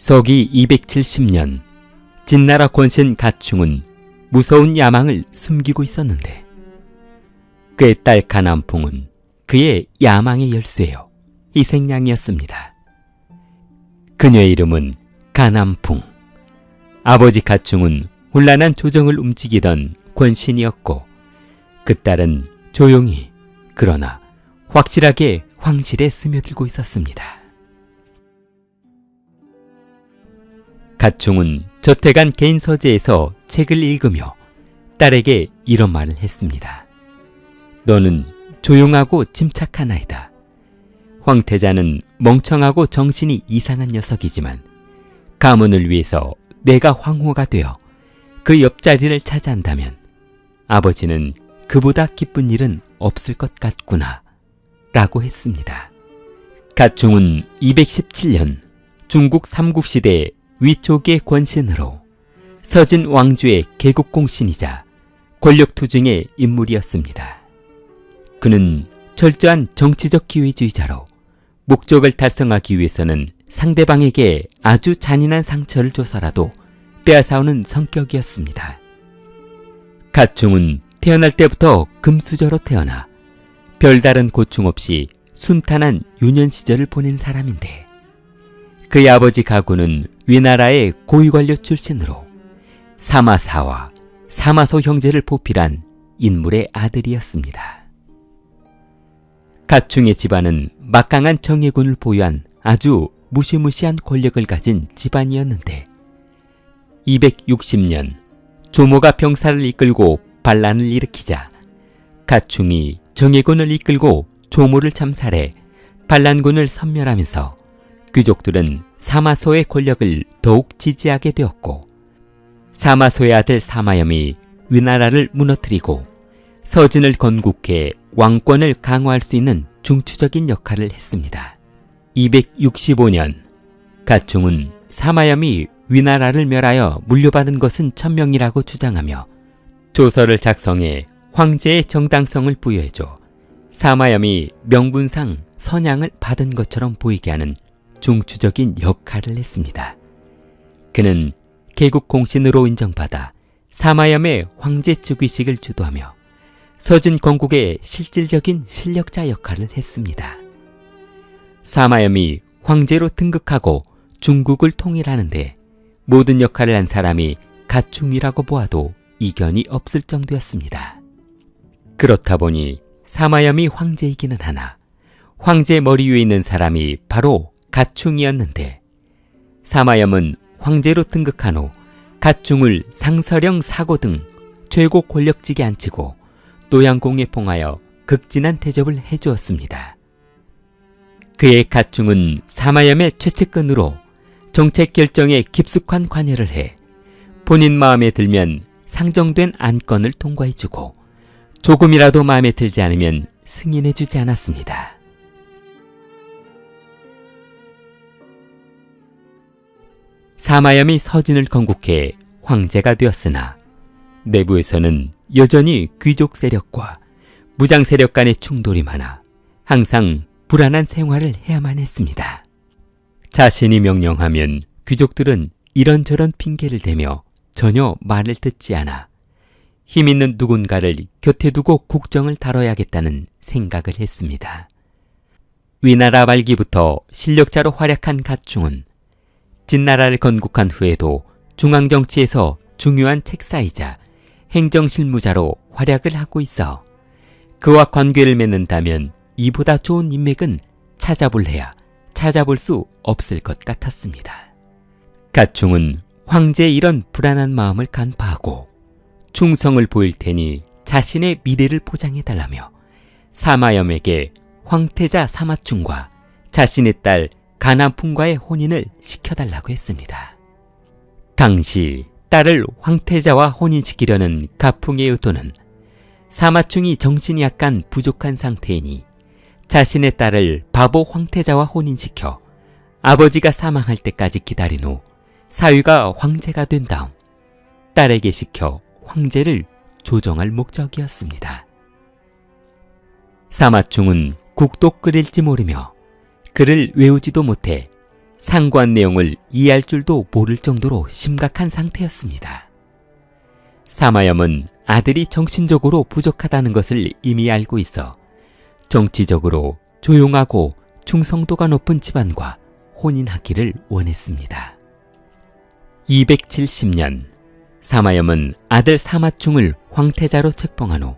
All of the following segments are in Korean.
서기 270년 진나라 권신 가충은 무서운 야망을 숨기고 있었는데 그의 딸 가남풍은 그의 야망의 열쇠요 희생양이었습니다. 그녀의 이름은 가남풍. 아버지 가충은 혼란한 조정을 움직이던 권신이었고 그 딸은 조용히 그러나 확실하게 황실에 스며들고 있었습니다. 가충은 저택한 개인 서재에서 책을 읽으며 딸에게 이런 말을 했습니다. 너는 조용하고 침착한 아이다. 황태자는 멍청하고 정신이 이상한 녀석이지만 가문을 위해서 내가 황후가 되어 그 옆자리를 차지한다면 아버지는 그보다 기쁜 일은 없을 것 같구나 라고 했습니다. 가충은 217년 중국 삼국시대 위촉의 권신으로 서진 왕조의 개국공신이자 권력투중의 인물이었습니다. 그는 철저한 정치적 기회주의자로 목적을 달성하기 위해서는 상대방에게 아주 잔인한 상처를 줘서라도 빼앗아오는 성격이었습니다. 가충은 태어날 때부터 금수저로 태어나 별다른 고충 없이 순탄한 유년 시절을 보낸 사람인데 그의 아버지 가구는 위나라의 고위관료 출신으로 사마사와 사마소 형제를 보필한 인물의 아들이었습니다. 가충의 집안은 막강한 정예군을 보유한 아주 무시무시한 권력을 가진 집안이었는데 260년 조모가 병사를 이끌고 반란을 일으키자 가충이 정예군을 이끌고 조모를 참살해 반란군을 섬멸하면서 귀족들은 사마소의 권력을 더욱 지지하게 되었고 사마소의 아들 사마염이 위나라를 무너뜨리고 서진을 건국해 왕권을 강화할 수 있는 중추적인 역할을 했습니다. 265년 가충은 사마염이 위나라를 멸하여 물려받은 것은 천명이라고 주장하며 조서를 작성해 황제의 정당성을 부여해줘 사마염이 명분상 선양을 받은 것처럼 보이게 하는 중추적인 역할을 했습니다. 그는 개국 공신으로 인정받아 사마염의 황제 즉위식을 주도하며 서진 건국의 실질적인 실력자 역할을 했습니다. 사마염이 황제로 등극하고 중국을 통일하는데 모든 역할을 한 사람이 가충이라고 보아도 이견이 없을 정도였습니다. 그렇다 보니 사마염이 황제이기는 하나 황제 머리 위에 있는 사람이 바로 가충이었는데 사마염은 황제로 등극한 후 가충을 상서령 사고 등 최고 권력직에 앉히고 노양공에 봉하여 극진한 대접을 해주었습니다. 그의 가충은 사마염의 최측근으로 정책 결정에 깊숙한 관여를 해 본인 마음에 들면 상정된 안건을 통과해주고 조금이라도 마음에 들지 않으면 승인해주지 않았습니다. 사마염이 서진을 건국해 황제가 되었으나 내부에서는 여전히 귀족 세력과 무장 세력 간의 충돌이 많아 항상 불안한 생활을 해야만 했습니다. 자신이 명령하면 귀족들은 이런저런 핑계를 대며 전혀 말을 듣지 않아 힘 있는 누군가를 곁에 두고 국정을 다뤄야겠다는 생각을 했습니다. 위나라 말기부터 실력자로 활약한 가충은 진나라를 건국한 후에도 중앙정치에서 중요한 책사이자 행정실무자로 활약을 하고 있어 그와 관계를 맺는다면 이보다 좋은 인맥은 찾아볼래야 찾아볼 수 없을 것 같았습니다. 가충은 황제의 이런 불안한 마음을 간파하고 충성을 보일 테니 자신의 미래를 보장해 달라며 사마염에게 황태자 사마충과 자신의 딸 가남풍과의 혼인을 시켜달라고 했습니다. 당시 딸을 황태자와 혼인시키려는 가풍의 의도는 사마충이 정신이 약간 부족한 상태이니 자신의 딸을 바보 황태자와 혼인시켜 아버지가 사망할 때까지 기다린 후 사위가 황제가 된 다음 딸에게 시켜 황제를 조정할 목적이었습니다. 사마충은 국도 끓일지 모르며 글을 외우지도 못해 상관 내용을 이해할 줄도 모를 정도로 심각한 상태였습니다. 사마염은 아들이 정신적으로 부족하다는 것을 이미 알고 있어 정치적으로 조용하고 충성도가 높은 집안과 혼인하기를 원했습니다. 270년 사마염은 아들 사마충을 황태자로 책봉한 후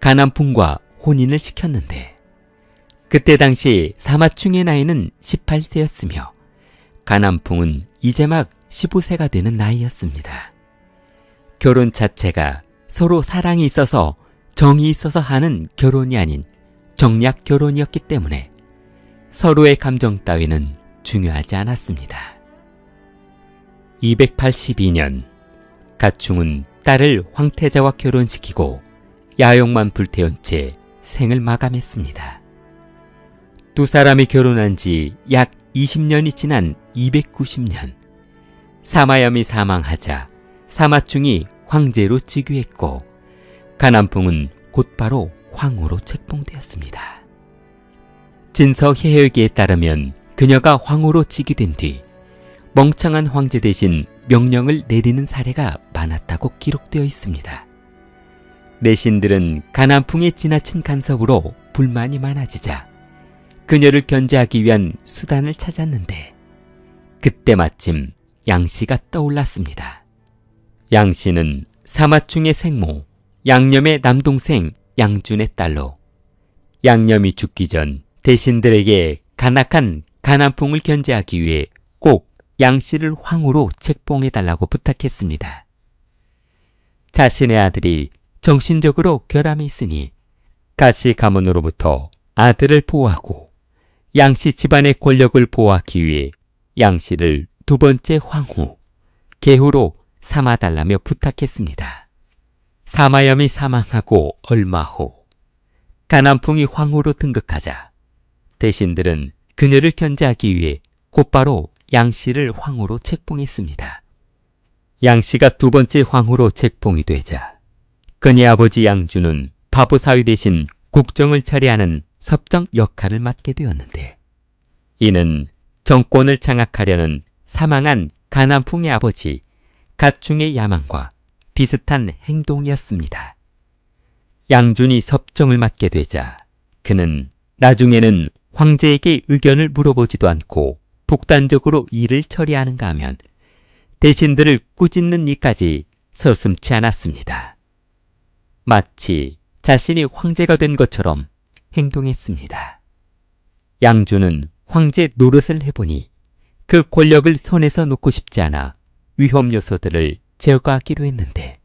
가남풍과 혼인을 시켰는데 그때 당시 사마충의 나이는 18세였으며 가남풍은 이제 막 15세가 되는 나이였습니다. 결혼 자체가 서로 사랑이 있어서 정이 있어서 하는 결혼이 아닌 정략 결혼이었기 때문에 서로의 감정 따위는 중요하지 않았습니다. 282년 가충은 딸을 황태자와 결혼시키고 야욕만 불태운 채 생을 마감했습니다. 두 사람이 결혼한 지 약 20년이 지난 290년 사마염이 사망하자 사마충이 황제로 즉위했고 가남풍은 곧바로 황후로 책봉되었습니다. 진석 해열기에 따르면 그녀가 황후로 즉위된 뒤 멍청한 황제 대신 명령을 내리는 사례가 많았다고 기록되어 있습니다. 내신들은 가난풍의 지나친 간섭으로 불만이 많아지자 그녀를 견제하기 위한 수단을 찾았는데 그때 마침 양씨가 떠올랐습니다. 양씨는 사마충의 생모 양념의 남동생 양준의 딸로 양념이 죽기 전 대신들에게 간악한 가난풍을 견제하기 위해 꼭 양씨를 황후로 책봉해달라고 부탁했습니다. 자신의 아들이 정신적으로 결함이 있으니 가시 가문으로부터 아들을 보호하고 양씨 집안의 권력을 보호하기 위해 양씨를 두 번째 황후, 계후로 삼아달라며 부탁했습니다. 사마염이 사망하고 얼마 후 가난풍이 황후로 등극하자 대신들은 그녀를 견제하기 위해 곧바로 양씨를 황후로 책봉했습니다. 양씨가 두 번째 황후로 책봉이 되자 그녀 아버지 양주는 바보 사위 대신 국정을 처리하는 섭정 역할을 맡게 되었는데 이는 정권을 장악하려는 사망한 가난풍의 아버지 가충의 야망과 비슷한 행동이었습니다. 양준이 섭정을 맡게 되자 그는 나중에는 황제에게 의견을 물어보지도 않고 독단적으로 일을 처리하는가 하면 대신들을 꾸짖는 일까지 서슴치 않았습니다. 마치 자신이 황제가 된 것처럼 행동했습니다. 양주는 황제 노릇을 해보니 그 권력을 손에서 놓고 싶지 않아 위험 요소들을 제거하기로 했는데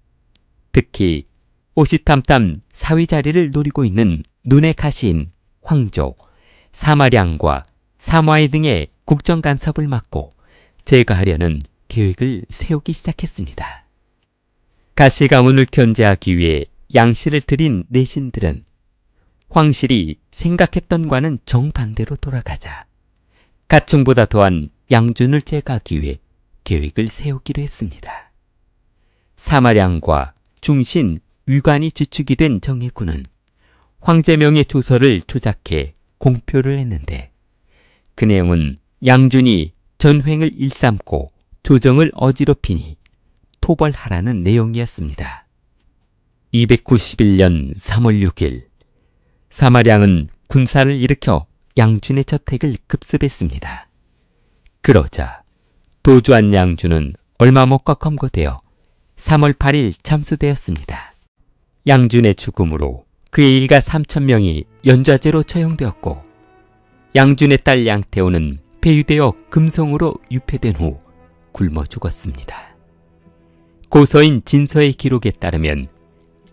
특히 오시탐탐 사위 자리를 노리고 있는 눈의 가시인 황조, 사마량과 사마이 등의 국정 간섭을 막고 제거하려는 계획을 세우기 시작했습니다. 가시 가문을 견제하기 위해 양씨를 들인 내신들은 황실이 생각했던 과는 정반대로 돌아가자 가충보다 더한 양준을 제거하기 위해 계획을 세우기로 했습니다. 사마량과 중신 위관이 주축이 된 정예군은 황제명의 조서를 조작해 공표를 했는데 그 내용은 양준이 전횡을 일삼고 조정을 어지럽히니 토벌하라는 내용이었습니다. 291년 3월 6일 사마량은 군사를 일으켜 양준의 저택을 급습했습니다. 그러자 도주한 양준은 얼마 못가 검거되어 3월 8일 참수되었습니다. 양준의 죽음으로 그의 일가 3천 명이 연좌제로 처형되었고 양준의 딸 양태호는 폐유되어 금성으로 유폐된 후 굶어 죽었습니다. 고서인 진서의 기록에 따르면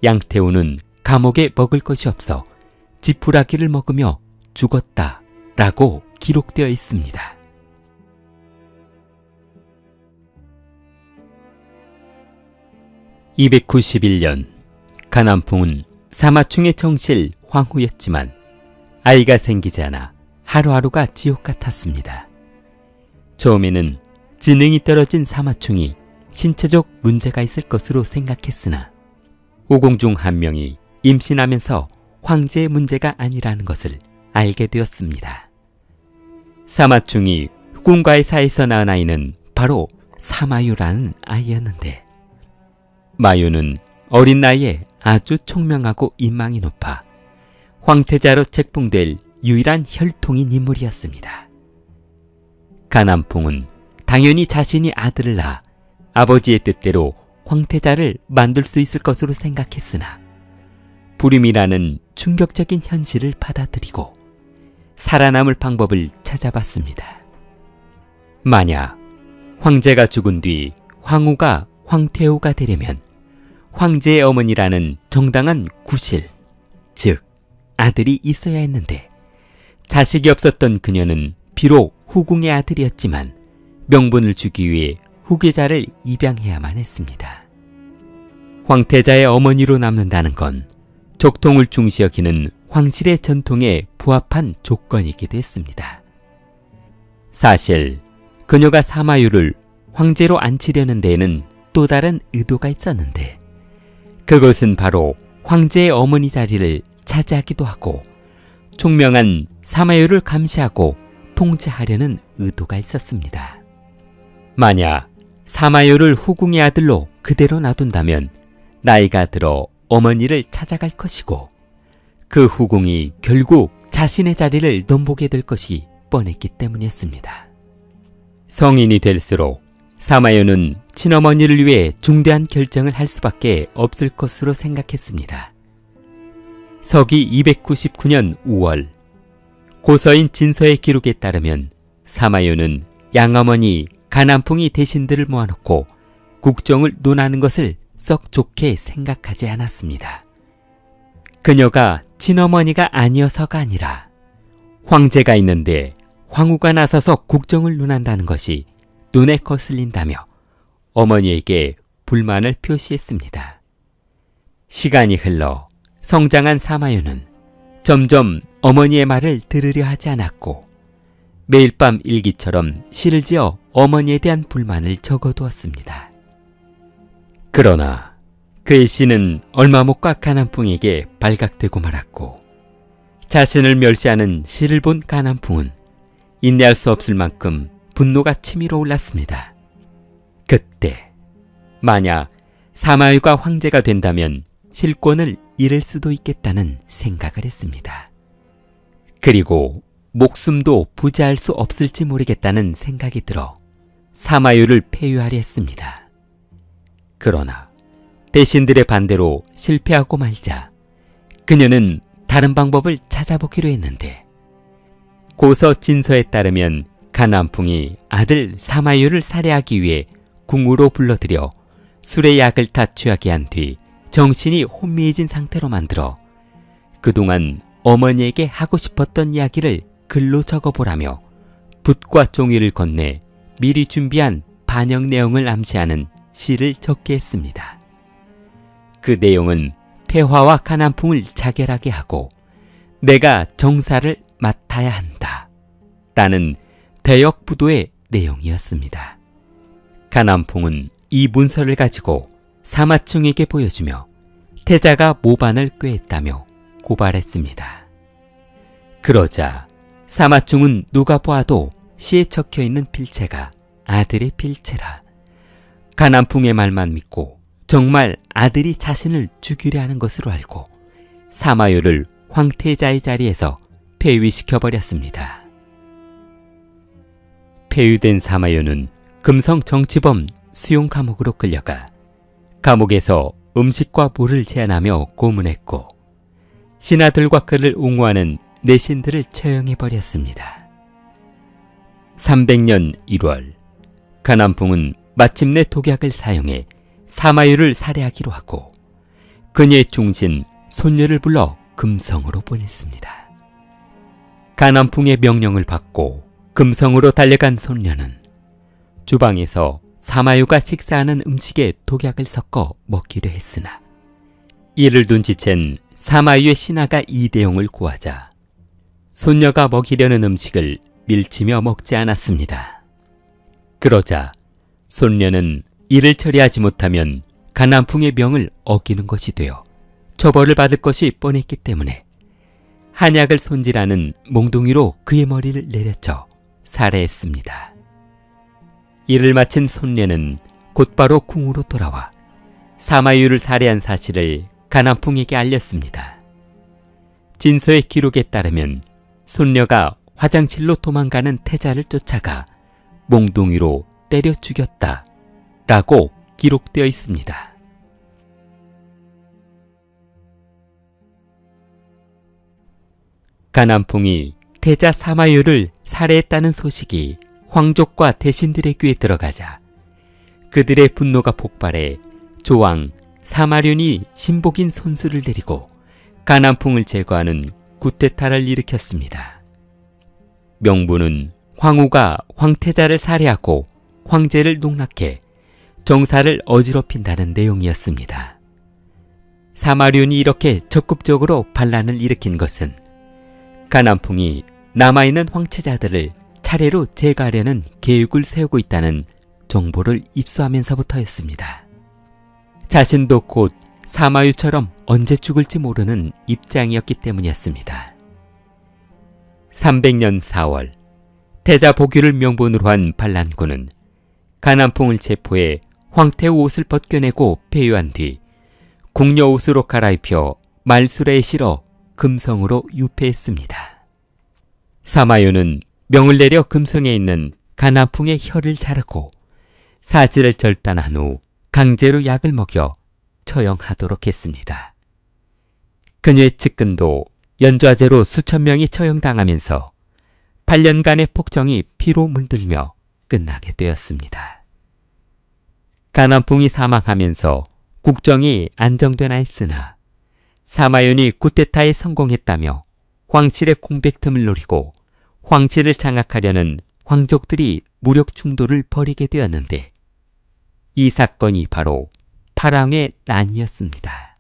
양태호는 감옥에 먹을 것이 없어 지푸라기를 먹으며 죽었다 라고 기록되어 있습니다. (291년) 가남풍은 사마충의 정실 황후였지만 아이가 생기지 않아 하루하루가 지옥 같았습니다. 처음에는 지능이 떨어진 사마충이 신체적 문제가 있을 것으로 생각했으나 오공 중 한 명이 임신하면서 황제의 문제가 아니라는 것을 알게 되었습니다. 사마충이 국군과의 사이에서 낳은 아이는 바로 사마유라는 아이였는데 마유는 어린 나이에 아주 총명하고 인망이 높아 황태자로 책봉될 유일한 혈통인 인물이었습니다. 가남풍은 당연히 자신이 아들을 낳아 아버지의 뜻대로 황태자를 만들 수 있을 것으로 생각했으나 불임이라는 충격적인 현실을 받아들이고 살아남을 방법을 찾아봤습니다. 만약 황제가 죽은 뒤 황후가 황태후가 되려면 황제의 어머니라는 정당한 구실, 즉 아들이 있어야 했는데 자식이 없었던 그녀는 비록 후궁의 아들이었지만 명분을 주기 위해 후계자를 입양해야만 했습니다. 황태자의 어머니로 남는다는 건 족통을 중시 여기는 황실의 전통에 부합한 조건이기도 했습니다. 사실 그녀가 사마유를 황제로 앉히려는 데에는 또 다른 의도가 있었는데 그것은 바로 황제의 어머니 자리를 차지하기도 하고 총명한 사마유를 감시하고 통제하려는 의도가 있었습니다. 만약 사마유를 후궁의 아들로 그대로 놔둔다면 나이가 들어 어머니를 찾아갈 것이고 그 후궁이 결국 자신의 자리를 넘보게 될 것이 뻔했기 때문이었습니다. 성인이 될수록 사마요는 친어머니를 위해 중대한 결정을 할 수밖에 없을 것으로 생각했습니다. 서기 299년 5월 고서인 진서의 기록에 따르면 사마요는 양어머니 가남풍이 대신들을 모아놓고 국정을 논하는 것을 썩 좋게 생각하지 않았습니다. 그녀가 친어머니가 아니어서가 아니라 황제가 있는데 황후가 나서서 국정을 논한다는 것이 눈에 거슬린다며 어머니에게 불만을 표시했습니다. 시간이 흘러 성장한 사마유는 점점 어머니의 말을 들으려 하지 않았고 매일 밤 일기처럼 시를 지어 어머니에 대한 불만을 적어두었습니다. 그러나 그의 시는 얼마 못 가 가난풍에게 발각되고 말았고 자신을 멸시하는 시를 본 가난풍은 인내할 수 없을 만큼 분노가 치밀어 올랐습니다. 그때 만약 사마유가 황제가 된다면 실권을 잃을 수도 있겠다는 생각을 했습니다. 그리고 목숨도 부자할 수 없을지 모르겠다는 생각이 들어 사마유를 폐위하려 했습니다. 그러나 대신들의 반대로 실패하고 말자. 그녀는 다른 방법을 찾아보기로 했는데 고서 진서에 따르면 가남풍이 아들 사마유를 살해하기 위해 궁으로 불러들여 술의 약을 타 취하게 한 뒤 정신이 혼미해진 상태로 만들어 그동안 어머니에게 하고 싶었던 이야기를 글로 적어보라며 붓과 종이를 건네 미리 준비한 반영 내용을 암시하는 시를 적게 했습니다. 그 내용은 폐화와 가난풍을 자결하게 하고 내가 정사를 맡아야 한다. 라는 대역부도의 내용이었습니다. 가남풍은 이 문서를 가지고 사마충에게 보여주며 태자가 모반을 꾀했다며 고발했습니다. 그러자 사마충은 누가 보아도 시에 적혀 있는 필체가 아들의 필체라. 가남풍의 말만 믿고 정말 아들이 자신을 죽이려 하는 것으로 알고 사마요를 황태자의 자리에서 폐위시켜 버렸습니다. 폐위된 사마요는 금성 정치범 수용 감옥으로 끌려가 감옥에서 음식과 물을 제한하며 고문했고 신하들과 그를 옹호하는 내신들을 처형해 버렸습니다. 300년 1월 가남풍은 마침내 독약을 사용해 사마유를 살해하기로 하고 그녀의 중신 손녀를 불러 금성으로 보냈습니다. 가남풍의 명령을 받고 금성으로 달려간 손녀는 주방에서 사마유가 식사하는 음식에 독약을 섞어 먹기로 했으나 이를 눈치챈 사마유의 신하가 이대용을 구하자 손녀가 먹이려는 음식을 밀치며 먹지 않았습니다. 그러자 손녀는 이를 처리하지 못하면 가난풍의 명을 어기는 것이 되어 처벌을 받을 것이 뻔했기 때문에 한약을 손질하는 몽둥이로 그의 머리를 내려쳐 살해했습니다. 일을 마친 손녀는 곧바로 궁으로 돌아와 사마유를 살해한 사실을 가남풍에게 알렸습니다. 진서의 기록에 따르면 손녀가 화장실로 도망가는 태자를 쫓아가 몽둥이로 때려 죽였다. 라고 기록되어 있습니다. 가남풍이 태자 사마유를 살해했다는 소식이 황족과 대신들의 귀에 들어가자 그들의 분노가 폭발해 조왕 사마륜이 신복인 손수를 데리고 가남풍을 제거하는 구테타를 일으켰습니다. 명부는 황후가 황태자를 살해하고 황제를 농락해 정사를 어지럽힌다는 내용이었습니다. 사마륜이 이렇게 적극적으로 반란을 일으킨 것은 가남풍이 남아있는 황체자들을 차례로 제거하려는 계획을 세우고 있다는 정보를 입수하면서부터였습니다. 자신도 곧 사마유처럼 언제 죽을지 모르는 입장이었기 때문이었습니다. 300년 4월 태자 복유를 명분으로 한 반란군은 가남풍을 체포해 황태우 옷을 벗겨내고 폐유한 뒤 궁녀 옷으로 갈아입혀 말술에 실어 금성으로 유폐했습니다. 사마요는 명을 내려 금성에 있는 가나풍의 혀를 자르고 사지를 절단한 후 강제로 약을 먹여 처형하도록 했습니다. 그녀의 측근도 연좌제로 수천 명이 처형당하면서 8년간의 폭정이 피로 물들며 끝나게 되었습니다. 가남풍이 사망하면서 국정이 안정되나 했으나 사마윤이 구테타에 성공했다며 황칠의 공백 틈을 노리고 황실을 장악하려는 황족들이 무력 충돌을 벌이게 되었는데 이 사건이 바로 파랑의 난이었습니다.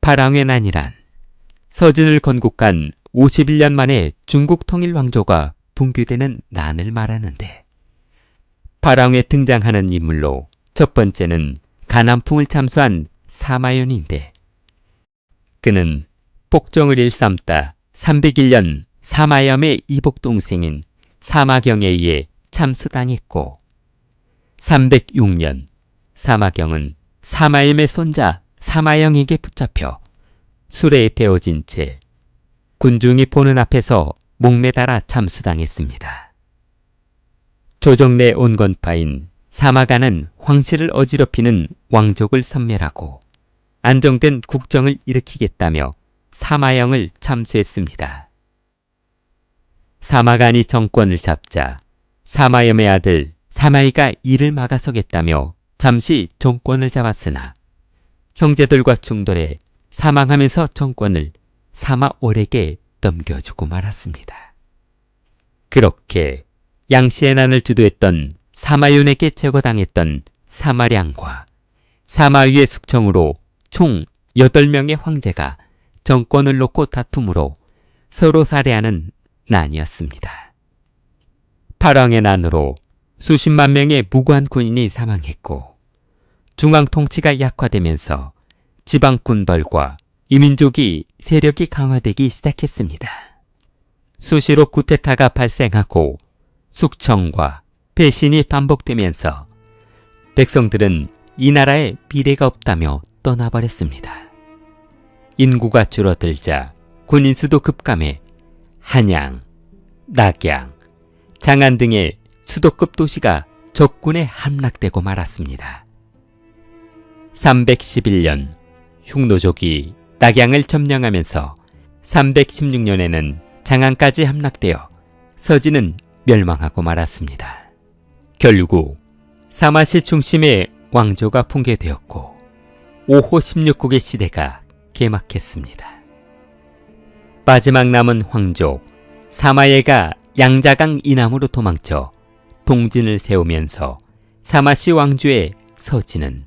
파랑의 난이란 서진을 건국한 51년 만에 중국 통일 왕조가 붕괴되는 난을 말하는데 파랑에 등장하는 인물로 첫 번째는 가남풍을 참수한 사마연인데 그는 폭정을 일삼다 301년 사마염의 이복 동생인 사마경에 의해 참수당했고 306년 사마경은 사마염의 손자 사마영에게 붙잡혀 술에 데워진 채 군중이 보는 앞에서 목매달아 참수당했습니다. 조정내 온건파인 사마가는 황실을 어지럽히는 왕족을 섬멸하고 안정된 국정을 일으키겠다며 사마영을 참수했습니다. 사마간이 정권을 잡자 사마염의 아들 사마이가 이를 막아서겠다며 잠시 정권을 잡았으나 형제들과 충돌해 사망하면서 정권을 사마올에게 넘겨주고 말았습니다. 그렇게 양시의 난을 주도했던 사마윤에게 제거당했던 사마량과 사마위의 숙청으로 총 8명의 황제가 정권을 놓고 다툼으로 서로 살해하는 난이었습니다. 파랑의 난으로 수십만 명의 무고한 군인이 사망했고 중앙 통치가 약화되면서 지방 군벌과 이민족이 세력이 강화되기 시작했습니다. 수시로 구테타가 발생하고 숙청과 배신이 반복되면서 백성들은 이 나라에 미래가 없다며 떠나버렸습니다. 인구가 줄어들자 군인 수도 급감해 한양, 낙양, 장안 등의 수도급 도시가 적군에 함락되고 말았습니다. 311년 흉노족이 낙양을 점령하면서 316년에는 장안까지 함락되어 서진은 멸망하고 말았습니다. 결국 사마시 중심의 왕조가 붕괴되었고 5호 16국의 시대가 개막했습니다. 마지막 남은 황족 사마예가 양자강 이남으로 도망쳐 동진을 세우면서 사마시 왕조의 서진은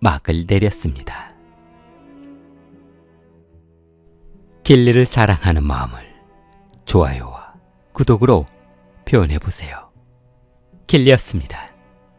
막을 내렸습니다. 길리를 사랑하는 마음을 좋아요와 구독으로 표현해 보세요. 길리였습니다.